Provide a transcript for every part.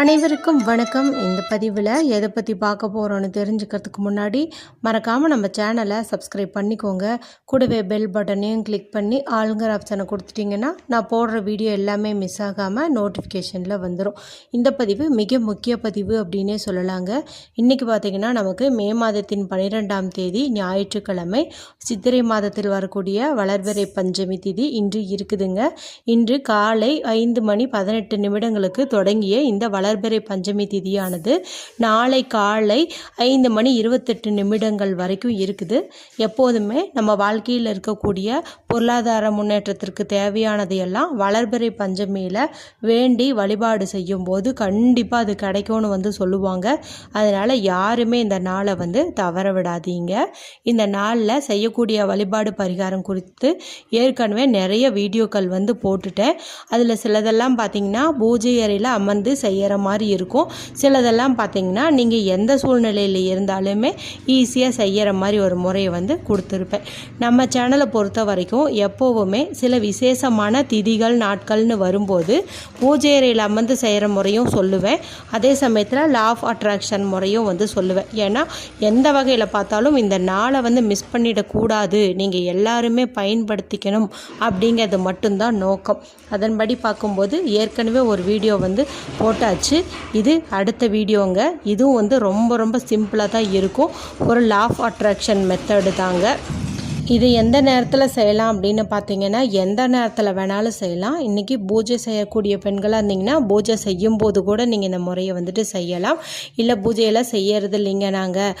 அனைவருக்கும் வணக்கம். இந்த பதிவில் எதை பற்றி பார்க்க போகிறோன்னு தெரிஞ்சுக்கிறதுக்கு முன்னாடி மறக்காமல் நம்ம சேனலை சப்ஸ்கிரைப் பண்ணிக்கோங்க. கூடவே பெல் பட்டனையும் கிளிக் பண்ணி ஆளுங்கிற ஆப்ஷனை கொடுத்துட்டிங்கன்னா நான் போடுற வீடியோ எல்லாமே மிஸ் ஆகாமல் நோட்டிஃபிகேஷனில் வந்துடும் இந்த பதிவு மிக முக்கிய பதிவு அப்படின்னே சொல்லலாங்க. இன்றைக்கி பார்த்திங்கன்னா நமக்கு மே மாதத்தின் பன்னிரெண்டாம் தேதி ஞாயிற்றுக்கிழமை சித்திரை மாதத்தில் வரக்கூடிய வளர்வரை பஞ்சமி திதி இன்று இருக்குதுங்க. இன்று காலை ஐந்து மணி பதினெட்டு நிமிடங்களுக்கு தொடங்கிய இந்த வளர்பிறை பஞ்சமி திதியானது நாளை காலை ஐந்து மணி இருபத்தெட்டு நிமிடங்கள் வரைக்கும் இருக்குது. எப்போதுமே நம்ம வாழ்க்கையில் இருக்கக்கூடிய பொருளாதார முன்னேற்றத்திற்கு தேவையானதையெல்லாம் வளர்பிறை பஞ்சமியில் வேண்டி வழிபாடு செய்யும்போது கண்டிப்பாக அது கிடைக்கும்னு வந்து சொல்லுவாங்க. அதனால் யாருமே இந்த நாளை வந்து தவற விடாதீங்க. இந்த நாளில் செய்யக்கூடிய வழிபாடு பரிகாரம் குறித்து ஏற்கனவே நிறைய வீடியோக்கள் வந்து போட்டுட்டேன். அதில் சிலதெல்லாம் பார்த்தீங்கன்னா பூஜை அறையில் அமர்ந்து செய்கிற மாதிரி இருக்கும். சிலதெல்லாம் பார்த்தீங்கன்னா நீங்கள் எந்த சூழ்நிலையில் இருந்தாலுமே ஈஸியாக செய்கிற மாதிரி ஒரு முறையை வந்து கொடுத்துருப்பேன். நம்ம சேனலை பொறுத்த வரைக்கும் எப்போவுமே சில விசேஷமான திதிகள் நாட்கள்னு வரும்போது பூஜை அறையில் அமர்ந்து செய்கிற முறையும் சொல்லுவேன். அதே சமயத்தில் லா ஆஃப் அட்ராக்ஷன் முறையும் வந்து சொல்லுவேன். ஏன்னா எந்த வகையில் பார்த்தாலும் இந்த நாளை வந்து மிஸ் பண்ணிடக்கூடாது. நீங்கள் எல்லாருமே பயன்படுத்திக்கணும் அப்படிங்கிறது மட்டும்தான் நோக்கம். அதன்படி பார்க்கும்போது ஏற்கனவே ஒரு வீடியோ வந்து போட்டாச்சு. இது அடுத்த வீடியோங்க. இதுவும் வந்து ரொம்ப ரொம்ப சிம்பிளாக தான் இருக்கும். ஒரு லா ஆஃப் அட்ராக்ஷன் மெத்தடு தாங்க. இது எந்த நேரத்தில் செய்யலாம் அப்படின்னு பார்த்தீங்கன்னா எந்த நேரத்தில் வேணாலும் செய்யலாம். இன்றைக்கி பூஜை செய்யக்கூடிய பெண்களாக இருந்தீங்கன்னா பூஜை செய்யும் போது கூட நீங்கள் இந்த முறையை வந்துட்டு செய்யலாம். இல்லை பூஜையெல்லாம் செய்யறது இல்லைங்க. நாங்கள்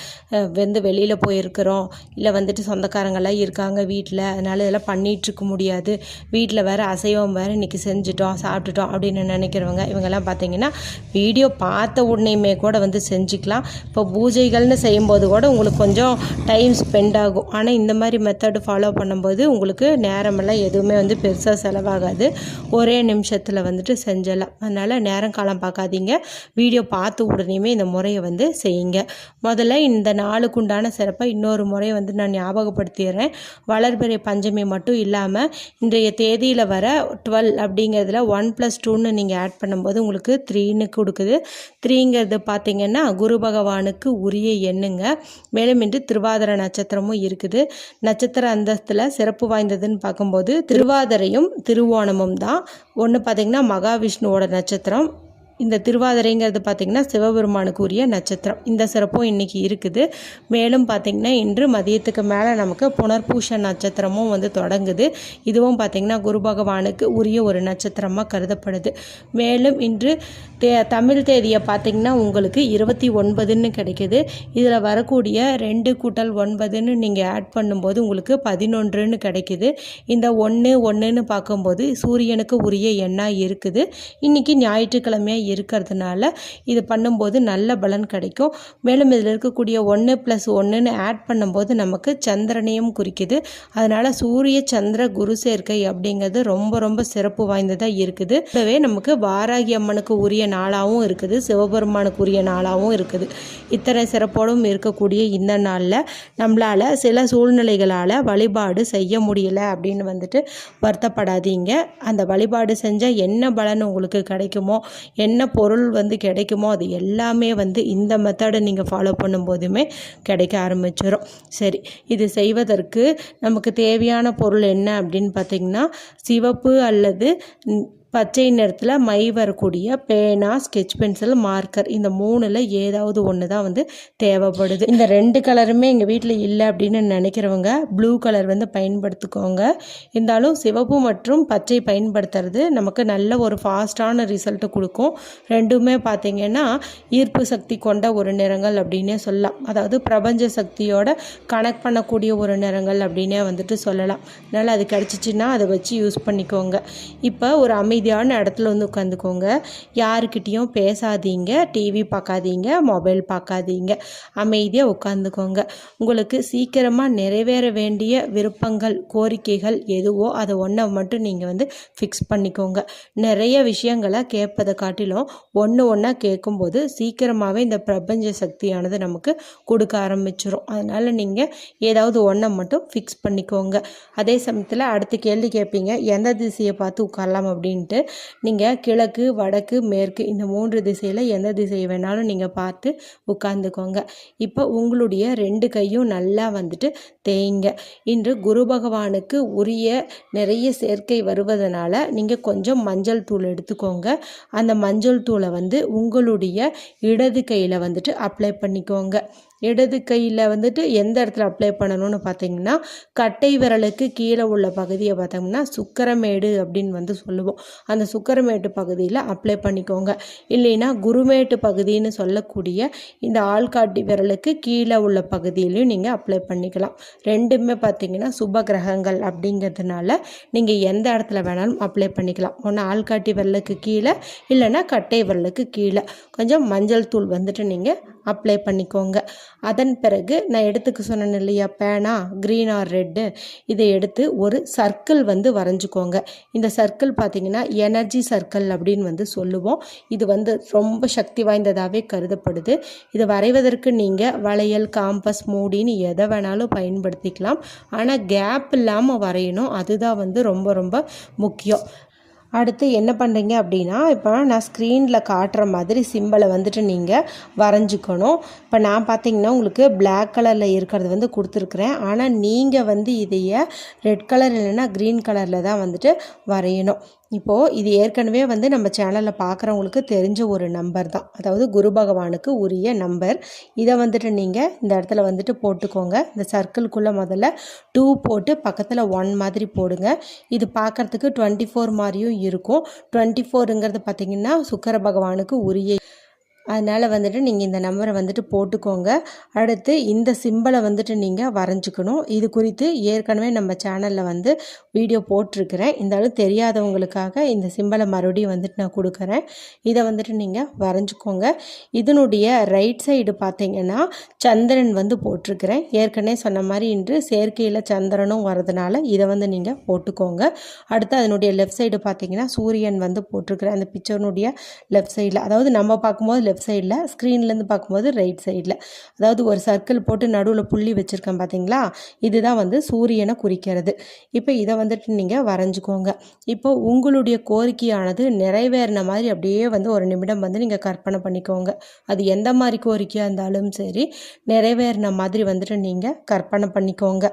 வந்து வெளியில் போயிருக்கிறோம். இல்லை வந்துட்டு சொந்தக்காரங்களாம் இருக்காங்க வீட்டில் அதனால் இதெல்லாம் பண்ணிகிட்ருக்க முடியாது. வீட்டில் வேறு அசைவம் வேறு இன்றைக்கி செஞ்சுட்டோம் சாப்பிட்டுட்டோம் அப்படின்னு நினைக்கிறவங்க இவங்கெல்லாம் பார்த்தீங்கன்னா வீடியோ பார்த்த உடனேயுமே கூட வந்து செஞ்சுக்கலாம். இப்போ பூஜைகள்னு செய்யும்போது கூட உங்களுக்கு கொஞ்சம் டைம் ஸ்பெண்ட் ஆகும். ஆனால் இந்த மாதிரி மெத்தடு ஃபாலோ பண்ணும்போது உங்களுக்கு நேரமெல்லாம் எதுவுமே வந்து பெருசாக செலவாகாது. ஒரே நிமிஷத்தில் வந்துட்டு செஞ்சிடலாம் அதனால் நேரம் காலம் பார்க்காதீங்க. வீடியோ பார்த்து உடனேயுமே இந்த முறையை வந்து செய்யுங்க. முதல்ல இந்த நாளுக்கு உண்டான சிறப்பை இன்னொரு முறையை வந்து நான் ஞாபகப்படுத்திடுறேன். வளர்பிறை பஞ்சமி மட்டும் இல்லாமல் இன்றைய தேதியில் வர டுவெல் அப்படிங்கிறதுல ஒன் ப்ளஸ் டூன்னு நீங்கள் ஆட் பண்ணும்போது உங்களுக்கு த்ரீன்னு கொடுக்குது. த்ரீங்கிறது பார்த்தீங்கன்னா குரு பகவானுக்கு உரிய எண்ணுங்க. மேலும் இன்று திருவாதிர நட்சத்திரமும் இருக்குது. நட்சத்திர நட்சத்திர அந்தஸ்தில் சிறப்பு வாய்ந்ததுன்னு பார்க்கும்போது திருவாதிரையும் திருவோணமும் தான். ஒன்று பார்த்திங்கன்னா மகாவிஷ்ணுவோட நட்சத்திரம். இந்த திருவாதிரைங்கிறது பார்த்திங்கன்னா சிவபெருமானுக்கு உரிய நட்சத்திரம். இந்த சிறப்பும் இன்றைக்கி இருக்குது. மேலும் பார்த்திங்கன்னா இன்று மதியத்துக்கு மேலே நமக்கு புனர்பூஷ நட்சத்திரமும் வந்து தொடங்குது. இதுவும் பார்த்திங்கன்னா குரு பகவானுக்கு உரிய ஒரு நட்சத்திரமாக கருதப்படுது. மேலும் இன்று தே தமிழ் தேதியை பார்த்திங்கன்னா உங்களுக்கு இருபத்தி ஒன்பதுன்னு கிடைக்கிது. இதில் வரக்கூடிய ரெண்டு கூட்டல் ஒன்பதுன்னு நீங்கள் ஆட் பண்ணும்போது உங்களுக்கு பதினொன்றுன்னு கிடைக்கிது. இந்த ஒன்று ஒன்றுன்னு பார்க்கும்போது சூரியனுக்கு உரிய எண்ணாக இருக்குது. இன்றைக்கி ஞாயிற்றுக்கிழமையாக இருக்கிறதுனால இது பண்ணும்போது நல்ல பலன் கிடைக்கும். மேலும் இதில் இருக்கக்கூடிய ஒன்று ப்ளஸ் ஒன்றுன்னு ஆட் பண்ணும்போது நமக்கு சந்திரனையும் குறிக்குது. அதனால் சூரிய சந்திர குரு சேர்க்கை அப்படிங்கிறது ரொம்ப ரொம்ப சிறப்பு வாய்ந்ததாக இருக்குது. கூடவே நமக்கு வாராகி அம்மனுக்கு உரிய நாளாகவும் இருக்குது. சிவபெருமானுக்கு உரிய நாளாகவும் இருக்குது. இத்தனை சிறப்போடும் இருக்கக்கூடிய இந்த நாளில் நம்மளால் சில சூழ்நிலைகளால் வழிபாடு செய்ய முடியல அப்படின்னு வந்துட்டு வருத்தப்படாதீங்க. அந்த வழிபாடு செஞ்சால் என்ன பலன் உங்களுக்கு கிடைக்குமோ என்ன என்ன பொருள் வந்து கிடைக்குமோ அது எல்லாமே வந்து இந்த மெத்தடை நீங்கள் ஃபாலோ பண்ணும்போதுமே கிடைக்க ஆரம்பிச்சிடும் சரி இது செய்வதற்கு நமக்கு தேவையான பொருள் என்ன அப்படின்னு பார்த்திங்கன்னா சிவப்பு அல்லது பச்சை நிறத்தில் மை வரக்கூடிய பேனா ஸ்கெட்ச் பென்சில் மார்க்கர் இந்த மூணில் ஏதாவது ஒன்று தான் வந்து தேவைப்படுது. இந்த ரெண்டு கலருமே எங்கள் வீட்டில் இல்லை அப்படின்னு நினைக்கிறவங்க ப்ளூ கலர் வந்து பயன்படுத்திக்கோங்க. இருந்தாலும் சிவப்பு மற்றும் பச்சை பயன்படுத்துறது நமக்கு நல்ல ஒரு ஃபாஸ்ட்டான ரிசல்ட்டு கொடுக்கும். ரெண்டுமே பார்த்திங்கன்னா ஈர்ப்பு சக்தி கொண்ட ஒரு நிறங்கள் அப்படின்னே சொல்லலாம். அதாவது பிரபஞ்ச சக்தியோட கனெக்ட் பண்ணக்கூடிய ஒரு நிறங்கள் அப்படின்னே வந்துட்டு சொல்லலாம். அதனால் அது கிடச்சிச்சின்னா அதை வச்சு யூஸ் பண்ணிக்கோங்க. இப்போ ஒரு அமை அமைதியான இடத்துல வந்து உட்காந்துக்கோங்க. யாருக்கிட்டேயும் பேசாதீங்க. டிவி பார்க்காதீங்க. மொபைல் பார்க்காதீங்க. அமைதியாக உட்காந்துக்கோங்க. உங்களுக்கு சீக்கிரமாக நிறைவேற வேண்டிய விருப்பங்கள் கோரிக்கைகள் எதுவோ அதை ஒன்றை மட்டும் நீங்கள் வந்து ஃபிக்ஸ் பண்ணிக்கோங்க. நிறைய விஷயங்களை கேட்பதை காட்டிலும் ஒன்று ஒன்றா கேட்கும்போது சீக்கிரமாகவே இந்த பிரபஞ்ச சக்தியானது நமக்கு கொடுக்க ஆரம்பிச்சிடும் அதனால் நீங்கள் ஏதாவது ஒன்றை மட்டும் ஃபிக்ஸ் பண்ணிக்கோங்க. அதே சமயத்தில் அடுத்த கேள்வி கேட்பீங்க. எந்த திசையை பார்த்து உட்காரலாம் அப்படின்ட்டு அப்படின்ட்டு நீங்கள் கிழக்கு வடக்கு மேற்கு இந்த மூன்று திசையில் எந்த திசை வேணாலும் நீங்கள் பார்த்து உட்காந்துக்கோங்க இப்போ உங்களுடைய ரெண்டு கையும் நல்லா வந்துட்டு தேய்ங்க. இன்று குரு பகவானுக்கு உரிய நிறைய சேர்க்கை வருவதனால நீங்கள் கொஞ்சம் மஞ்சள் தூள் எடுத்துக்கோங்க. அந்த மஞ்சள் தூளை வந்து உங்களுடைய இடது கையில் வந்துட்டு அப்ளை பண்ணிக்கோங்க. இடது கையில் வந்துட்டு எந்த இடத்துல அப்ளை பண்ணணும்னு பார்த்தீங்கன்னா கட்டை விரலுக்கு கீழே உள்ள பகுதியை பார்த்தோம்னா சுக்கரமேடு அப்படின்னு வந்து சொல்லுவோம். அந்த சுக்கரமேட்டு பகுதியில் அப்ளை பண்ணிக்கோங்க. இல்லைன்னா குருமேட்டு பகுதின்னு சொல்லக்கூடிய இந்த ஆள்காட்டி விரலுக்கு கீழே உள்ள பகுதியிலையும் நீங்கள் அப்ளை பண்ணிக்கலாம். ரெண்டுமே பார்த்தீங்கன்னா சுப கிரகங்கள் அப்படிங்கிறதுனால நீங்கள் எந்த இடத்துல வேணாலும் அப்ளை பண்ணிக்கலாம். ஒன்று ஆள்காட்டி விரலுக்கு கீழே இல்லைன்னா கட்டை விரலுக்கு கீழே. கொஞ்சம் மஞ்சள் தூள் வந்துட்டு நீங்கள் அப்ளை பண்ணிக்கோங்க. அதன் பிறகு நான் எடுத்துக்க சொன்னேன் இல்லையா பேனா க்ரீன் ஆர் ரெட்டு இதை எடுத்து ஒரு சர்க்கிள் வந்து வரைஞ்சிக்கோங்க. இந்த சர்க்கிள் பார்த்திங்கன்னா எனர்ஜி சர்க்கிள் அப்படின்னு வந்து சொல்லுவோம். இது வந்து ரொம்ப சக்தி வாய்ந்ததாகவே கருதப்படுது. இதை வரைவதற்கு நீங்கள் வளையல் காம்பஸ் மூடின்னு எதை வேணாலும் பயன்படுத்திக்கலாம். ஆனால் கேப் இல்லாமல் வரையணும். அதுதான் வந்து ரொம்ப ரொம்ப முக்கியம். அடுத்து என்ன பண்ணுறீங்க அப்படின்னா இப்போ நான் ஸ்க்ரீனில் காட்டுற மாதிரி சிம்பிளை வந்துட்டு நீங்கள் வரைஞ்சிக்கணும். இப்போ நான் பார்த்தீங்கன்னா உங்களுக்கு பிளாக் கலரில் இருக்கிறது வந்து கொடுத்துருக்குறேன். ஆனால் நீங்கள் வந்து இதைய ரெட் கலர் இல்லைன்னா க்ரீன் கலரில் தான் வந்துட்டு வரையணும். இப்போது இது ஏற்கனவே வந்து நம்ம சேனலில் பார்க்குறவங்களுக்கு தெரிஞ்ச ஒரு நம்பர் தான். அதாவது குரு பகவானுக்கு உரிய நம்பர். இதை வந்துட்டு நீங்கள் இந்த இடத்துல வந்துட்டு போட்டுக்கோங்க. இந்த சர்க்கிள்குள்ளே முதல்ல டூ போட்டு பக்கத்தில் ஒன் மாதிரி போடுங்க. இது பார்க்குறதுக்கு டுவெண்ட்டி ஃபோர் மாதிரியும் இருக்கும். டுவெண்ட்டி ஃபோருங்கிறது பார்த்திங்கன்னா சுக்கர பகவானுக்கு உரிய அதனால் வந்துட்டு நீங்கள் இந்த நம்பரை வந்துட்டு போட்டுக்கோங்க. அடுத்து இந்த சிம்பிளை வந்துட்டு நீங்கள் வரைஞ்சிக்கணும். இது குறித்து ஏற்கனவே நம்ம சேனலில் வந்து வீடியோ போட்டிருக்கிறேன். இருந்தாலும் தெரியாதவங்களுக்காக இந்த சிம்பிளை மறுபடியும் வந்துட்டு நான் கொடுக்குறேன். இதை வந்துட்டு நீங்கள் வரைஞ்சிக்கோங்க. இதனுடைய ரைட் சைடு பார்த்தீங்கன்னா சந்திரன் வந்து போட்டிருக்கிறேன். ஏற்கனவே சொன்ன மாதிரி இன்று செயற்கையில் சந்திரனும் வரதுனால இதை வந்து நீங்கள் போட்டுக்கோங்க. அடுத்து அதனுடைய லெஃப்ட் சைடு பார்த்தீங்கன்னா சூரியன் வந்து போட்டிருக்கிறேன். அந்த பிக்சர்னுடைய லெஃப்ட் சைடில் அதாவது நம்ம பார்க்கும்போது லெஃப்ட் லெஃப்ட் சைடில் ஸ்க்ரீன்லேருந்து பார்க்கும்போது ரைட் சைடில். அதாவது ஒரு சர்க்கிள் போட்டு நடுவில் புள்ளி வச்சுருக்கேன் பார்த்தீங்களா இதுதான் வந்து சூரியனை குறிக்கிறது. இப்போ இதை வந்துட்டு நீங்கள் வரைஞ்சிக்கோங்க. இப்போ உங்களுடைய கோரிக்கையானது நிறைவேறின மாதிரி அப்படியே வந்து ஒரு நிமிடம் வந்து நீங்கள் கற்பனை பண்ணிக்கோங்க. அது எந்த மாதிரி கோரிக்கையாக இருந்தாலும் சரி நிறைவேறின மாதிரி வந்துட்டு நீங்கள் கற்பனை பண்ணிக்கோங்க.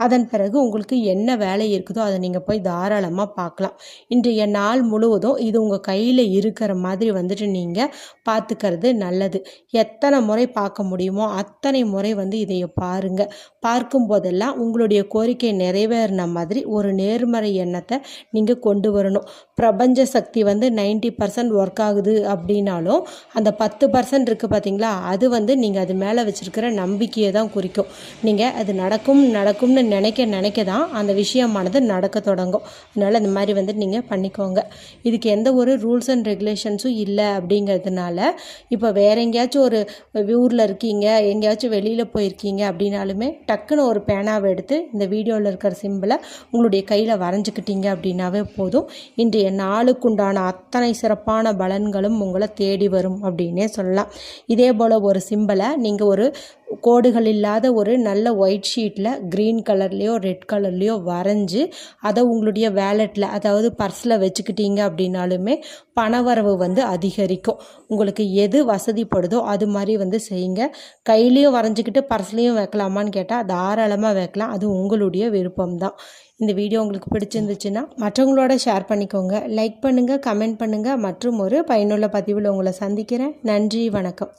அதன் பிறகு உங்களுக்கு என்ன வேலை இருக்குதோ அதை நீங்கள் போய் தாராளமாக பார்க்கலாம். இன்றைய நாள் முழுவதும் இது உங்கள் கையில் இருக்கிற மாதிரி வந்துட்டு நீங்கள் பார்த்துக்கிறது நல்லது. எத்தனை முறை பார்க்க முடியுமோ அத்தனை முறை வந்து இதை பாருங்கள் பார்க்கும் போதெல்லாம் உங்களுடைய கோரிக்கை நிறைவேறின மாதிரி ஒரு நேர்மறை எண்ணத்தை நீங்கள் கொண்டு வரணும். பிரபஞ்ச சக்தி வந்து நைன்டி பர்சன்ட் ஒர்க் ஆகுது அப்படின்னாலும் அந்த பத்து பர்சன்ட் இருக்குது பார்த்தீங்களா அது வந்து நீங்கள் அது மேலே வச்சுருக்கிற நம்பிக்கையை தான் குறிக்கும். நீங்கள் அது நடக்கும் நடக்கும்னு நினைக்க நினைக்க தான் அந்த விஷயமானது நடக்க தொடங்கும். அதனால் இந்த மாதிரி வந்து நீங்கள் பண்ணிக்கோங்க. இதுக்கு எந்த ஒரு ரூல்ஸ் அண்ட் ரெகுலேஷன்ஸும் இல்லை அப்படிங்கிறதுனால இப்போ வேற எங்கேயாச்சும் ஒரு ஊரில் இருக்கீங்க எங்கேயாச்சும் வெளியில் போயிருக்கீங்க அப்படின்னாலுமே டக்குன்னு ஒரு பேனாவை எடுத்து இந்த வீடியோவில் இருக்கிற சிம்பிளை உங்களுடைய கையில் வரைஞ்சிக்கிட்டீங்க அப்படின்னாவே போதும். இன்றைய நாளுக்குண்டான அத்தனை சிறப்பான பலன்களும் உங்களை தேடி வரும் அப்படின்னே சொல்லலாம். இதே போல் ஒரு சிம்பிளை நீங்கள் ஒரு கோடுகள் இல்லாத ஒரு நல்ல ஒயிட் ஷீட்டில் க்ரீன் கலர்லேயோ ரெட் கலர்லேயோ வரைஞ்சி அதை உங்களுடைய வேலெட்டில் அதாவது பர்ஸில் வச்சுக்கிட்டீங்க அப்படின்னாலுமே பணவரவு வந்து அதிகரிக்கும். உங்களுக்கு எது வசதிப்படுதோ அது மாதிரி வந்து செய்யுங்க. கையிலையும் வரைஞ்சிக்கிட்டு பர்ஸ்லேயும் வைக்கலாமான்னு கேட்டால் தாராளமாக வைக்கலாம். அது உங்களுடைய விருப்பம் தான் இந்த வீடியோ உங்களுக்கு பிடிச்சிருந்துச்சுன்னா மற்றவங்களோட ஷேர் பண்ணிக்கோங்க. லைக் பண்ணுங்கள் கமெண்ட் பண்ணுங்கள் மற்றும் ஒரு பயனுள்ள பதிவில் உங்களை சந்திக்கிறேன். நன்றி வணக்கம்.